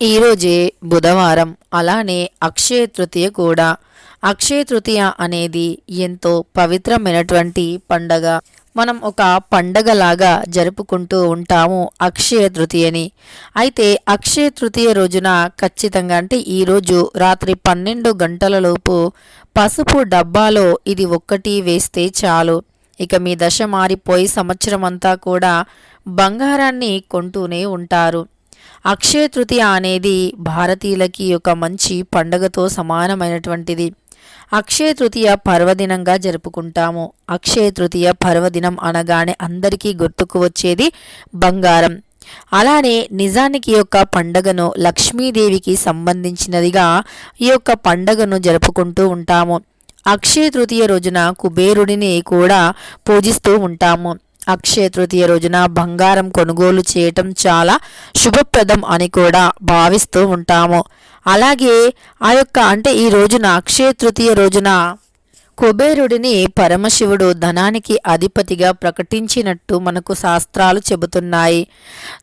ఈరోజే బుధవారం. అలానే అక్షయ తృతీయ కూడా. అక్షయ తృతీయ అనేది ఎంతో పవిత్రమైనటువంటి పండగ. మనం ఒక పండగలాగా జరుపుకుంటూ ఉంటాము అక్షయ తృతీయని. అయితే అక్షయ తృతీయ రోజున ఖచ్చితంగా అంటే ఈరోజు రాత్రి పన్నెండు గంటలలోపు పసుపు డబ్బాలో ఇది ఒక్కటి వేస్తే చాలు. ఇక మీ దశ మారిపోయి సంవత్సరం అంతా కూడా బంగారాన్ని కొంటూనే ఉంటారు. అక్షయ తృతీయ అనేది భారతీయులకి ఒక మంచి పండగతో సమానమైనటువంటిది. అక్షయ తృతీయ పర్వదినంగా జరుపుకుంటాము. అక్షయ తృతీయ పర్వదినం అనగానే అందరికీ గుర్తుకు వచ్చేది బంగారం. అలానే నిజానికి యొక్క పండగను లక్ష్మీదేవికి సంబంధించినదిగా ఈ యొక్క పండగను జరుపుకుంటూ ఉంటాము. అక్షయ తృతీయ రోజున కుబేరుడిని కూడా పూజిస్తూ ఉంటాము. అక్షయ తృతీయ రోజున బంగారం కొనుగోలు చేయటం చాలా శుభప్రదం అని కూడా భావిస్తూ ఉంటాము. అలాగే ఆ యొక్క అంటే ఈ రోజున అక్షయ తృతీయ రోజున కుబేరుడిని పరమశివుడు ధనానికి అధిపతిగా ప్రకటించినట్టు మనకు శాస్త్రాలు చెబుతున్నాయి.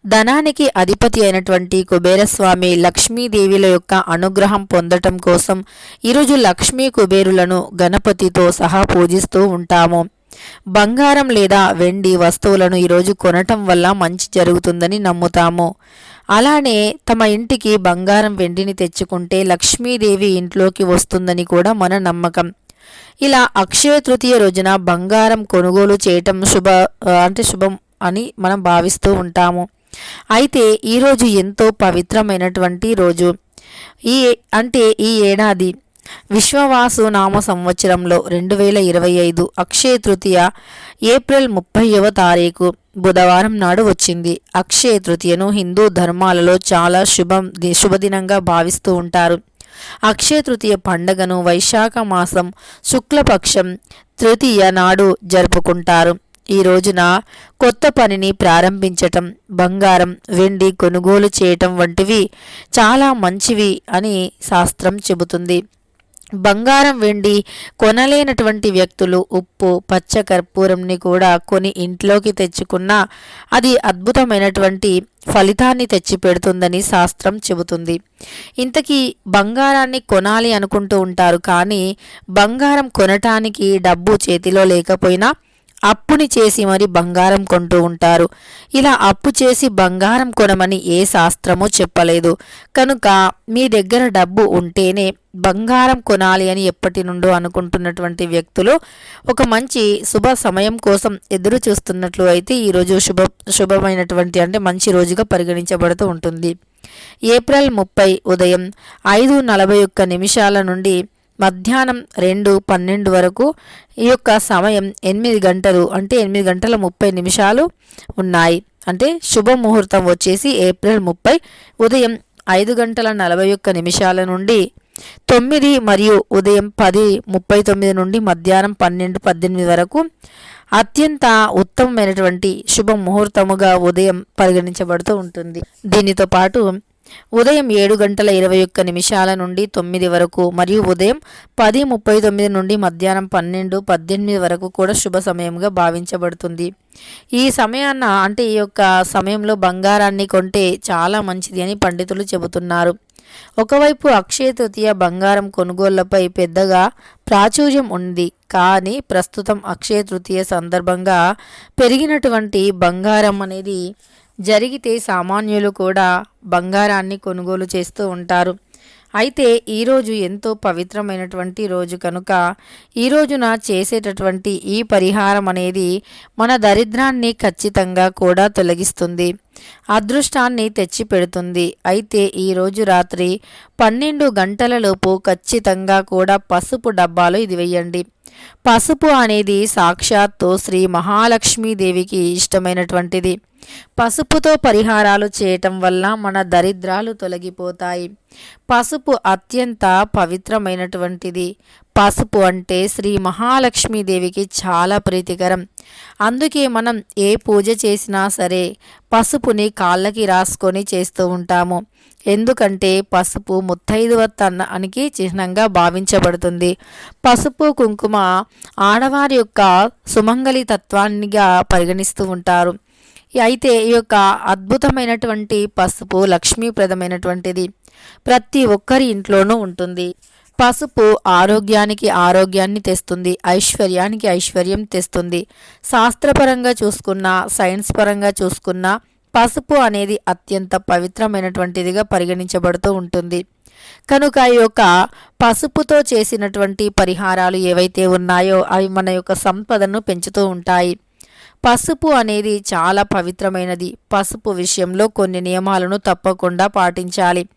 ధనానికి అధిపతి అయినటువంటి కుబేరస్వామి లక్ష్మీదేవిల యొక్క అనుగ్రహం పొందటం కోసం ఈరోజు లక్ష్మీ కుబేరులను గణపతితో సహా పూజిస్తూ ఉంటాము. బంగారం లేదా వెండి వస్తువులను ఈరోజు కొనటం వల్ల మంచి జరుగుతుందని నమ్ముతాము. అలానే తమ ఇంటికి బంగారం వెండిని తెచ్చుకుంటే లక్ష్మీదేవి ఇంట్లోకి వస్తుందని కూడా మన నమ్మకం. ఇలా అక్షయ తృతీయ రోజున బంగారం కొనుగోలు చేయటం శుభ అంటే శుభం అని మనం భావిస్తూ ఉంటాము. అయితే ఈరోజు ఎంతో పవిత్రమైనటువంటి రోజు. ఈ అంటే ఈ ఏడాది విశ్వవాసు నామ సంవత్సరంలో రెండు వేల ఇరవై ఐదు అక్షయ తృతీయ ఏప్రిల్ ముప్పైవ తారీఖు బుధవారం నాడు వచ్చింది. అక్షయ తృతీయను హిందూ ధర్మాలలో చాలా శుభం శుభదినంగా భావిస్తూ ఉంటారు. అక్షయ తృతీయ పండగను వైశాఖ మాసం శుక్లపక్షం తృతీయ నాడు జరుపుకుంటారు. ఈ రోజున కొత్త పనిని ప్రారంభించటం బంగారం వెండి కొనుగోలు చేయటం వంటివి చాలా మంచివి అని శాస్త్రం చెబుతుంది. బంగారం వెండి కొనలేనటువంటి వ్యక్తులు ఉప్పు పచ్చ కర్పూరంని కూడా కొని ఇంట్లోకి తెచ్చుకున్నా అది అద్భుతమైనటువంటి ఫలితాన్ని తెచ్చిపెడుతుందని శాస్త్రం చెబుతుంది. ఇంతకీ బంగారాన్ని కొనాలి అనుకుంటూ ఉంటారు కానీ బంగారం కొనటానికి డబ్బు చేతిలో లేకపోయినా అప్పుని చేసి మరి బంగారం కొంటూ ఉంటారు. ఇలా అప్పు చేసి బంగారం కొనమని ఏ శాస్త్రమో చెప్పలేదు. కనుక మీ దగ్గర డబ్బు ఉంటేనే బంగారం కొనాలి అని ఎప్పటి నుండో అనుకుంటున్నటువంటి వ్యక్తులు ఒక మంచి శుభ సమయం కోసం ఎదురు చూస్తున్నట్లు అయితే ఈరోజు శుభ శుభమైనటువంటి అంటే మంచి రోజుగా పరిగణించబడుతూ ఉంటుంది. ఏప్రిల్ ముప్పై ఉదయం ఐదు నలభై ఒక్క నిమిషాల నుండి మధ్యాహ్నం రెండు పన్నెండు వరకు ఈ యొక్క సమయం ఎనిమిది గంటలు అంటే ఎనిమిది గంటల ముప్పై నిమిషాలు ఉన్నాయి. అంటే శుభముహూర్తం వచ్చేసి ఏప్రిల్ ముప్పై ఉదయం ఐదు గంటల నలభై ఒక్క నిమిషాల నుండి తొమ్మిది మరియు ఉదయం పది ముప్పై తొమ్మిది నుండి మధ్యాహ్నం పన్నెండు పద్దెనిమిది వరకు అత్యంత ఉత్తమమైనటువంటి శుభ ముహూర్తముగా ఉదయం పరిగణించబడుతూ ఉంటుంది. దీనితో పాటు ఉదయం ఏడు గంటల ఇరవై ఒక్క నిమిషాల నుండి తొమ్మిది వరకు మరియు ఉదయం పది ముప్పై తొమ్మిది నుండి మధ్యాహ్నం పన్నెండు పద్దెనిమిది వరకు కూడా శుభ సమయంగా భావించబడుతుంది. ఈ సమయాన్న అంటే ఈ యొక్క సమయంలో బంగారాన్ని కొంటే చాలా మంచిది అని పండితులు చెబుతున్నారు. ఒకవైపు అక్షయ తృతీయ బంగారం కొనుగోళ్ళపై పెద్దగా ప్రాచుర్యం ఉంది. కానీ ప్రస్తుతం అక్షయ తృతీయ సందర్భంగా పెరిగినటువంటి బంగారం అనేది జరిగితే సామాన్యులు కూడా బంగారాన్ని కొనుగోలు చేస్తూ ఉంటారు. అయితే ఈరోజు ఎంతో పవిత్రమైనటువంటి రోజు కనుక ఈ రోజున చేసేటటువంటి ఈ పరిహారం అనేది మన దరిద్రాన్ని ఖచ్చితంగా కూడా తొలగిస్తుంది. అదృష్టాన్ని తెచ్చిపెడుతుంది. అయితే ఈరోజు రాత్రి పన్నెండు గంటలలోపు ఖచ్చితంగా కూడా పసుపు డబ్బాలు ఇది వేయండి. పసుపు అనేది సాక్షాత్తు శ్రీ మహాలక్ష్మీదేవికి ఇష్టమైనటువంటిది. పసుపుతో పరిహారాలు చేయటం వల్ల మన దరిద్రాలు తొలగిపోతాయి. పసుపు అత్యంత పవిత్రమైనటువంటిది. పసుపు అంటే శ్రీ మహాలక్ష్మీదేవికి చాలా ప్రీతికరం. అందుకే మనం ఏ పూజ చేసినా సరే పసుపుని కాళ్ళకి రాసుకొని చేస్తూ ఉంటాము. ఎందుకంటే పసుపు ముత్తైదువ తన్నానికి చిహ్నంగా భావించబడుతుంది. పసుపు కుంకుమ ఆడవారి యొక్క సుమంగళి తత్వాన్నిగా పరిగణిస్తూ ఉంటారు. అయితే ఈ యొక్క అద్భుతమైనటువంటి పసుపు లక్ష్మీప్రదమైనటువంటిది ప్రతి ఒక్కరి ఇంట్లోనూ ఉంటుంది. పసుపు ఆరోగ్యానికి ఆరోగ్యాన్ని తెస్తుంది ఐశ్వర్యానికి ఐశ్వర్యం తెస్తుంది. శాస్త్రపరంగా చూసుకున్న సైన్స్ పరంగా చూసుకున్న పసుపు అనేది అత్యంత పవిత్రమైనటువంటిదిగా పరిగణించబడుతూ ఉంటుంది. కనుక ఈ యొక్క పసుపుతో చేసినటువంటి పరిహారాలు ఏవైతే ఉన్నాయో అవి మన యొక్క సంపదను పెంచుతూ ఉంటాయి. పసుపు అనేది చాలా పవిత్రమైనది. పసుపు విషయంలో కొన్ని నియమాలను తప్పకుండా పాటించాలి.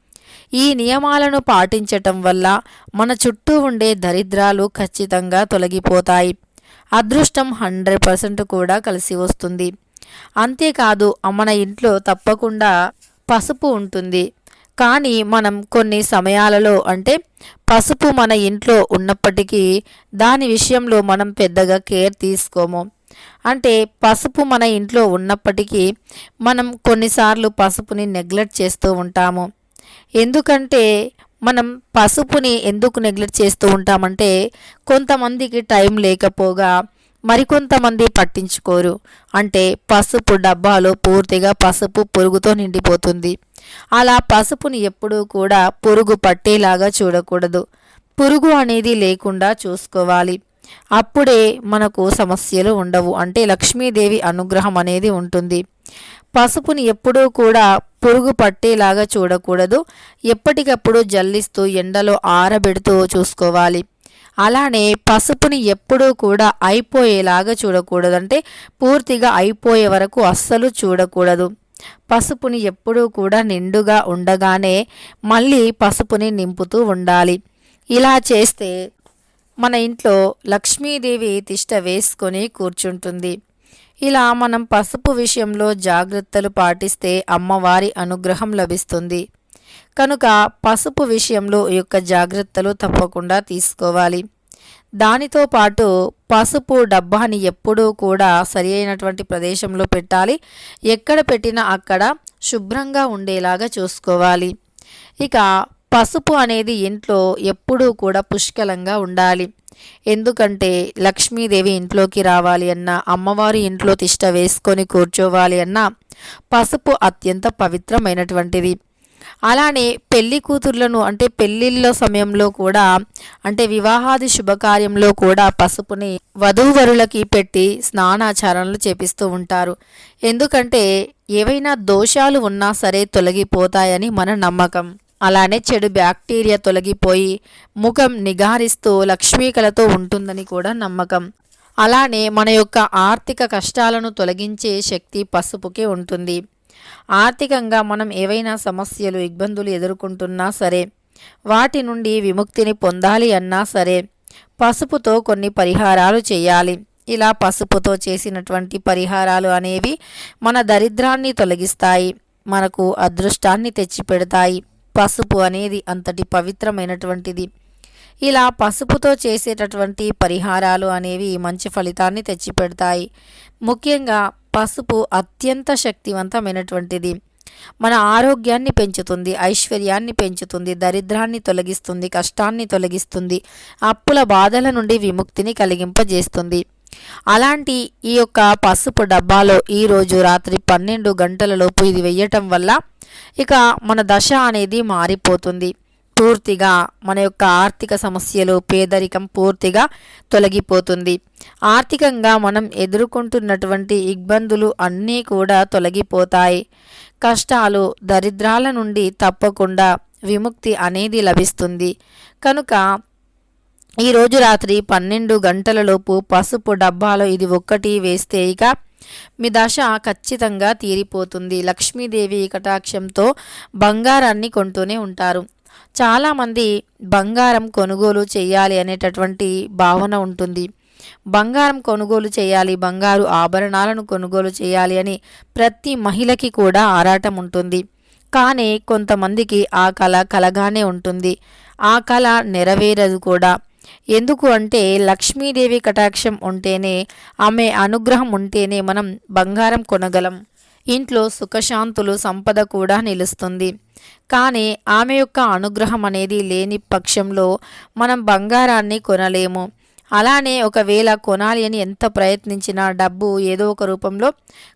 ఈ నియమాలను పాటించటం వల్ల మన చుట్టూ ఉండే దరిద్రాలు ఖచ్చితంగా తొలగిపోతాయి. అదృష్టం హండ్రెడ్ పర్సెంట్ కూడా కలిసి వస్తుంది. అంతేకాదు మన ఇంట్లో తప్పకుండా పసుపు ఉంటుంది. కానీ మనం కొన్ని సమయాలలో అంటే పసుపు మన ఇంట్లో ఉన్నప్పటికీ దాని విషయంలో మనం పెద్దగా కేర్ తీసుకోము. అంటే పసుపు మన ఇంట్లో ఉన్నప్పటికీ మనం కొన్నిసార్లు పసుపుని నెగ్లెక్ట్ చేస్తూ ఉంటాము. ఎందుకంటే మనం పసుపుని ఎందుకు నెగ్లెక్ట్ చేస్తూ ఉంటామంటే కొంతమందికి టైం లేకపోగా మరికొంతమంది పట్టించుకోరు. అంటే పసుపు డబ్బాలో పూర్తిగా పసుపు పురుగుతో నిండిపోతుంది. అలా పసుపుని ఎప్పుడూ కూడా పురుగు పట్టేలాగా చూడకూడదు. పురుగు అనేది లేకుండా చూసుకోవాలి. అప్పుడే మనకు సమస్యలు ఉండవు. అంటే లక్ష్మీదేవి అనుగ్రహం అనేది ఉంటుంది. పసుపుని ఎప్పుడూ కూడా పురుగు పట్టేలాగా చూడకూడదు. ఎప్పటికప్పుడు జల్లిస్తూ ఎండలో ఆరబెడుతూ చూసుకోవాలి. అలానే పసుపుని ఎప్పుడూ కూడా అయిపోయేలాగా చూడకూడదు. అంటే పూర్తిగా అయిపోయే వరకు అస్సలు చూడకూడదు. పసుపుని ఎప్పుడూ కూడా నిండుగా ఉండగానే మళ్ళీ పసుపుని నింపుతూ ఉండాలి. ఇలా చేస్తే మన ఇంట్లో లక్ష్మీదేవి తిష్ట వేసుకొని కూర్చుంటుంది. ఇలా మనం పసుపు విషయంలో జాగ్రత్తలు పాటిస్తే అమ్మవారి అనుగ్రహం లభిస్తుంది. కనుక పసుపు విషయంలో ఈ యొక్క జాగ్రత్తలు తప్పకుండా తీసుకోవాలి. దానితో పాటు పసుపు డబ్బాని ఎప్పుడూ కూడా సరి అయినటువంటి ప్రదేశంలో పెట్టాలి. ఎక్కడ పెట్టినా అక్కడ శుభ్రంగా ఉండేలాగా చూసుకోవాలి. ఇక పసుపు అనేది ఇంట్లో ఎప్పుడూ కూడా పుష్కలంగా ఉండాలి. ఎందుకంటే లక్ష్మీదేవి ఇంట్లోకి రావాలి అన్నా అమ్మవారి ఇంట్లో తిష్ట వేసుకొని కూర్చోవాలి అన్నా పసుపు అత్యంత పవిత్రమైనటువంటిది. అలానే పెళ్ళి కూతుర్లను అంటే పెళ్ళిళ్ళ సమయంలో కూడా అంటే వివాహాది శుభకార్యంలో కూడా పసుపుని వధూవరులకి పెట్టి స్నానాచారణలు చేపిస్తూ ఉంటారు. ఎందుకంటే ఏవైనా దోషాలు ఉన్నా సరే తొలగిపోతాయని మన నమ్మకం. అలానే చెడు బ్యాక్టీరియా తొలగిపోయి ముఖం నిగారిస్తూ లక్ష్మీకలతో ఉంటుందని కూడా నమ్మకం. అలానే మన యొక్క ఆర్థిక కష్టాలను తొలగించే శక్తి పసుపుకే ఉంటుంది. ఆర్థికంగా మనం ఏవైనా సమస్యలు ఇబ్బందులు ఎదుర్కొంటున్నా సరే వాటి నుండి విముక్తిని పొందాలి అన్నా సరే పసుపుతో కొన్ని పరిహారాలు చేయాలి. ఇలా పసుపుతో చేసినటువంటి పరిహారాలు అనేవి మన దరిద్రాన్ని తొలగిస్తాయి మనకు అదృష్టాన్ని తెచ్చిపెడతాయి. పసుపు అనేది అంతటి పవిత్రమైనటువంటిది. ఇలా పసుపుతో చేసేటటువంటి పరిహారాలు అనేవి మంచి ఫలితాన్ని తెచ్చిపెడతాయి. ముఖ్యంగా పసుపు అత్యంత శక్తివంతమైనటువంటిది. మన ఆరోగ్యాన్ని పెంచుతుంది ఐశ్వర్యాన్ని పెంచుతుంది దరిద్రాన్ని తొలగిస్తుంది కష్టాన్ని తొలగిస్తుంది అప్పుల బాధల నుండి విముక్తిని కలిగింపజేస్తుంది. అలాంటి ఈ యొక్క పసుపు డబ్బాలో ఈరోజు రాత్రి పన్నెండు గంటలలోపు ఇది వెయ్యటం వల్ల ఇక మన దశ అనేది మారిపోతుంది. పూర్తిగా మన యొక్క ఆర్థిక సమస్యలు పేదరికం పూర్తిగా తొలగిపోతుంది. ఆర్థికంగా మనం ఎదుర్కొంటున్నటువంటి ఇబ్బందులు అన్నీ కూడా తొలగిపోతాయి. కష్టాలు దరిద్రాల నుండి తప్పకుండా విముక్తి అనేది లభిస్తుంది. కనుక ఈరోజు రాత్రి పన్నెండు గంటలలోపు పసుపు డబ్బాలో ఇది ఒక్కటి వేస్తే ఇక మీ దశ ఖచ్చితంగా తీరిపోతుంది. లక్ష్మీదేవి కటాక్షంతో బంగారాన్ని కొంటూనే ఉంటారు. చాలామంది బంగారం కొనుగోలు చేయాలి అనేటటువంటి భావన ఉంటుంది. బంగారం కొనుగోలు చేయాలి బంగారు ఆభరణాలను కొనుగోలు చేయాలి అని ప్రతి మహిళకి కూడా ఆరాటం ఉంటుంది. కానీ కొంతమందికి ఆ కళ కలగానే ఉంటుంది. ఆ కళ నెరవేరదు కూడా. ఎందుకు అంటే లక్ష్మీదేవి కటాక్షం ఉంటేనే ఆమె అనుగ్రహం ఉంటేనే మనం బంగారం కొనగలం. ఇంట్లో సుఖశాంతులు సంపద కూడా నిలుస్తుంది. కానీ ఆమె యొక్క అనుగ్రహం అనేది లేని పక్షంలో మనం బంగారాన్ని కొనలేము. అలానే ఒకవేళ కొనాలి అని ఎంత ప్రయత్నించినా డబ్బు ఏదో ఒక రూపంలో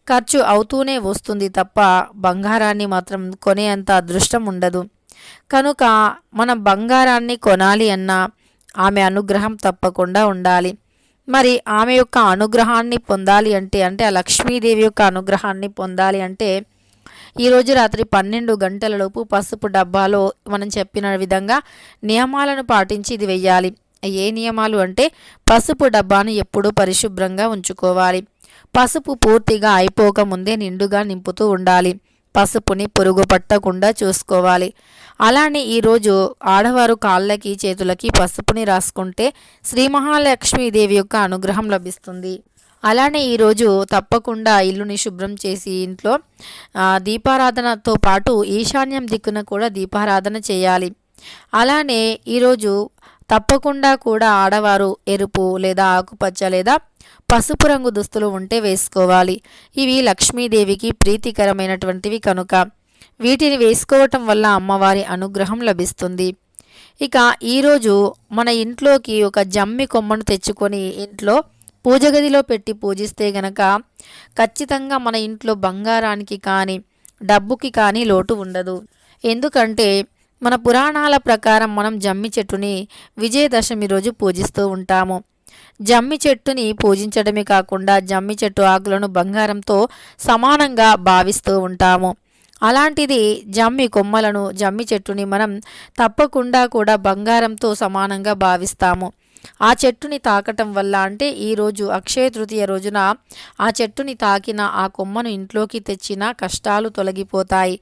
ఖర్చు అవుతూనే వస్తుంది తప్ప బంగారాన్ని మాత్రం కొనే అంత అదృష్టం ఉండదు. కనుక మనం బంగారాన్ని కొనాలి అన్నా ఆమె అనుగ్రహం తప్పకుండా ఉండాలి. మరి ఆమె యొక్క అనుగ్రహాన్ని పొందాలి అంటే అంటే ఆ లక్ష్మీదేవి యొక్క అనుగ్రహాన్ని పొందాలి అంటే ఈరోజు రాత్రి పన్నెండు గంటలలోపు పసుపు డబ్బాలో మనం చెప్పిన విధంగా నియమాలను పాటించి ఇది వెయ్యాలి. ఏ నియమాలు అంటే పసుపు డబ్బాను ఎప్పుడూ పరిశుభ్రంగా ఉంచుకోవాలి. పసుపు పూర్తిగా అయిపోకముందే నిండుగా నింపుతూ ఉండాలి. పసుపుని పురుగు పట్టకుండా చూసుకోవాలి. అలానే ఈరోజు ఆడవారు కాళ్ళకి చేతులకి పసుపుని రాసుకుంటే శ్రీ మహాలక్ష్మీదేవి యొక్క అనుగ్రహం లభిస్తుంది. అలానే ఈరోజు తప్పకుండా ఇల్లుని శుభ్రం చేసి ఇంట్లో దీపారాధనతో పాటు ఈశాన్యం దిక్కున కూడా దీపారాధన చేయాలి. అలానే ఈరోజు తప్పకుండా కూడా ఆడవారు ఎరుపు లేదా ఆకుపచ్చ లేదా పసుపు రంగు దుస్తులు ఉంటే వేసుకోవాలి. ఇవి లక్ష్మీదేవికి ప్రీతికరమైనటువంటివి కనుక. వీటిని వేసుకోవటం వల్ల అమ్మవారి అనుగ్రహం లభిస్తుంది. ఇక ఈరోజు మన ఇంట్లోకి ఒక జమ్మి కొమ్మను తెచ్చుకొని ఇంట్లో పూజ గదిలో పెట్టి పూజిస్తే గనక ఖచ్చితంగా మన ఇంట్లో బంగారానికి కానీ డబ్బుకి కానీ లోటు ఉండదు. ఎందుకంటే మన పురాణాల ప్రకారం మనం జమ్మి చెట్టుని విజయదశమి రోజు పూజిస్తూ ఉంటాము. జమ్మి చెట్టుని పూజించడమే కాకుండా జమ్మి చెట్టు ఆకులను బంగారంతో సమానంగా భావిస్తూ ఉంటాము. అలాంటిది జమ్మి కొమ్మలను జమ్మి చెట్టుని మనం తప్పకుండా కూడా బంగారంతో సమానంగా భావిస్తాము. ఆ చెట్టుని తాకటం వల్ల అంటే ఈరోజు అక్షయ తృతీయ రోజున ఆ చెట్టుని తాకిన ఆ కొమ్మను ఇంట్లోకి తెచ్చిన కష్టాలు తొలగిపోతాయి.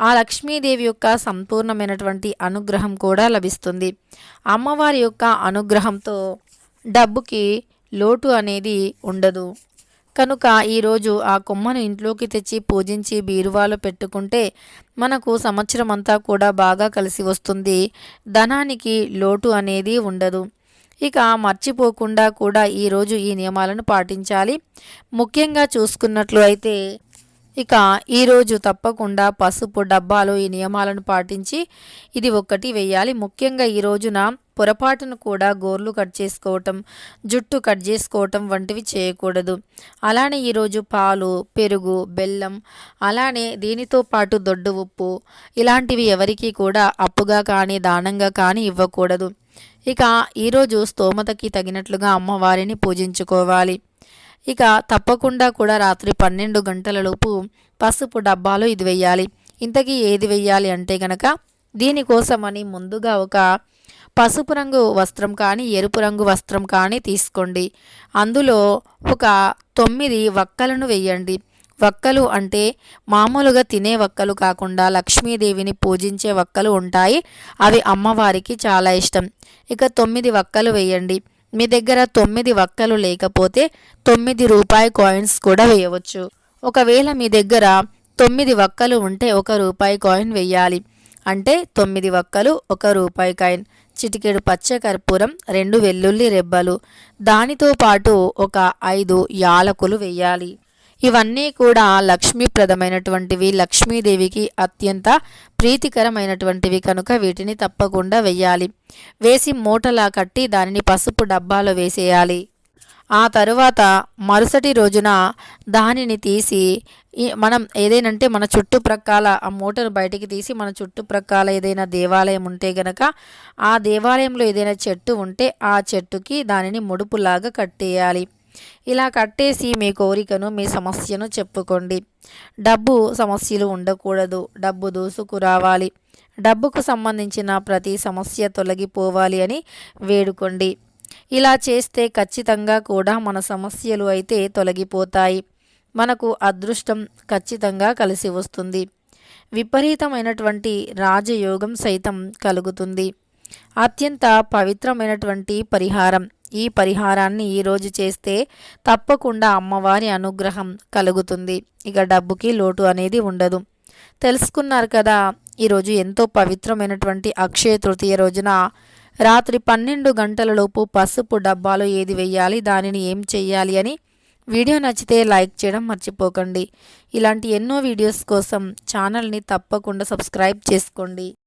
ఆ లక్ష్మీదేవి యొక్క సంపూర్ణమైనటువంటి అనుగ్రహం కూడా లభిస్తుంది. అమ్మవారి యొక్క అనుగ్రహంతో డబ్బుకి లోటు అనేది ఉండదు. కనుక ఈరోజు ఆ కొమ్మను ఇంట్లోకి తెచ్చి పూజించి బీరువాలో పెట్టుకుంటే మనకు సంవత్సరం అంతా కూడా బాగా కలిసి వస్తుంది. ధనానికి లోటు అనేది ఉండదు. ఇక మర్చిపోకుండా కూడా ఈరోజు ఈ నియమాలను పాటించాలి. ముఖ్యంగా చూసుకున్నట్లు అయితే ఇక ఈరోజు తప్పకుండా పసుపు డబ్బాలో ఈ నియమాలను పాటించి ఇది ఒక్కటి వేయాలి. ముఖ్యంగా ఈ రోజున పొరపాటును కూడా గోర్లు కట్ చేసుకోవటం జుట్టు కట్ చేసుకోవటం వంటివి చేయకూడదు. అలానే ఈరోజు పాలు పెరుగు బెల్లం అలానే దీనితో పాటు దొడ్డు ఉప్పు ఇలాంటివి ఎవరికీ కూడా అప్పుగా కానీ దానంగా కానీ ఇవ్వకూడదు. ఇక ఈరోజు స్తోమతకి తగినట్లుగా అమ్మవారిని పూజించుకోవాలి. ఇక తప్పకుండా కూడా రాత్రి పన్నెండు గంటలలోపు పసుపు డబ్బాలో ఇది వెయ్యాలి. ఇంతకీ ఏది వెయ్యాలి అంటే గనక దీనికోసమని ముందుగా ఒక పసుపు రంగు వస్త్రం కానీ ఎరుపు రంగు వస్త్రం కానీ తీసుకోండి. అందులో ఒక తొమ్మిది వక్కలను వెయ్యండి. వక్కలు అంటే మామూలుగా తినే వక్కలు కాకుండా లక్ష్మీదేవిని పూజించే వక్కలు ఉంటాయి. అవి అమ్మవారికి చాలా ఇష్టం. ఇక తొమ్మిది వక్కలు వేయండి మీ దగ్గర తొమ్మిది వక్కలు లేకపోతే తొమ్మిది రూపాయి కాయిన్స్ కూడా వేయవచ్చు. ఒకవేళ మీ దగ్గర తొమ్మిది వక్కలు ఉంటే ఒక రూపాయి కాయిన్ వెయ్యాలి అంటే తొమ్మిది వక్కలు ఒక రూపాయి కాయిన్ చిటికెడు పచ్చ కర్పూరం రెండు వెల్లుల్లి రెబ్బలు. దానితో పాటు ఒక ఐదు యాలకులు వెయ్యాలి ఇవన్నీ కూడా లక్ష్మీప్రదమైనటువంటివి. లక్ష్మీదేవికి అత్యంత ప్రీతికరమైనటువంటివి కనుక వీటిని తప్పకుండా వెయ్యాలి. వేసి మూటలా కట్టి దానిని పసుపు డబ్బాలో వేసేయాలి. ఆ తరువాత మరుసటి రోజున దానిని తీసి మనం ఏదైనంటే మన చుట్టుప్రక్కల ఆ మూటను బయటికి తీసి మన చుట్టుప్రక్కల ఏదైనా దేవాలయం ఉంటే గనక ఆ దేవాలయంలో ఏదైనా చెట్టు ఉంటే ఆ చెట్టుకి దానిని ముడుపులాగా కట్టేయాలి. ఇలా కట్టేసి మీ కోరికను మీ సమస్యను చెప్పుకోండి. డబ్బు సమస్యలు ఉండకూడదు. డబ్బు దూసుకు రావాలి. డబ్బుకు సంబంధించిన ప్రతి సమస్య తొలగిపోవాలి అని వేడుకోండి. ఇలా చేస్తే ఖచ్చితంగా కూడా మన సమస్యలు అయితే తొలగిపోతాయి. మనకు అదృష్టం ఖచ్చితంగా కలిసి వస్తుంది. విపరీతమైనటువంటి రాజయోగం సైతం కలుగుతుంది. అత్యంత పవిత్రమైనటువంటి పరిహారం. ఈ పరిహారాన్ని ఈరోజు చేస్తే తప్పకుండా అమ్మవారి అనుగ్రహం కలుగుతుంది. ఇక డబ్బుకి లోటు అనేది ఉండదు. తెలుసుకున్నారు కదా ఈరోజు ఎంతో పవిత్రమైనటువంటి అక్షయ తృతీయ రోజున రాత్రి పన్నెండు గంటలలోపు పసుపు డబ్బాలో ఏది వెయ్యాలి దానిని ఏం చెయ్యాలి అని వీడియో నచ్చితే లైక్ చేయడం మర్చిపోకండి. ఇలాంటి ఎన్నో వీడియోస్ కోసం ఛానల్ని తప్పకుండా సబ్స్క్రైబ్ చేసుకోండి.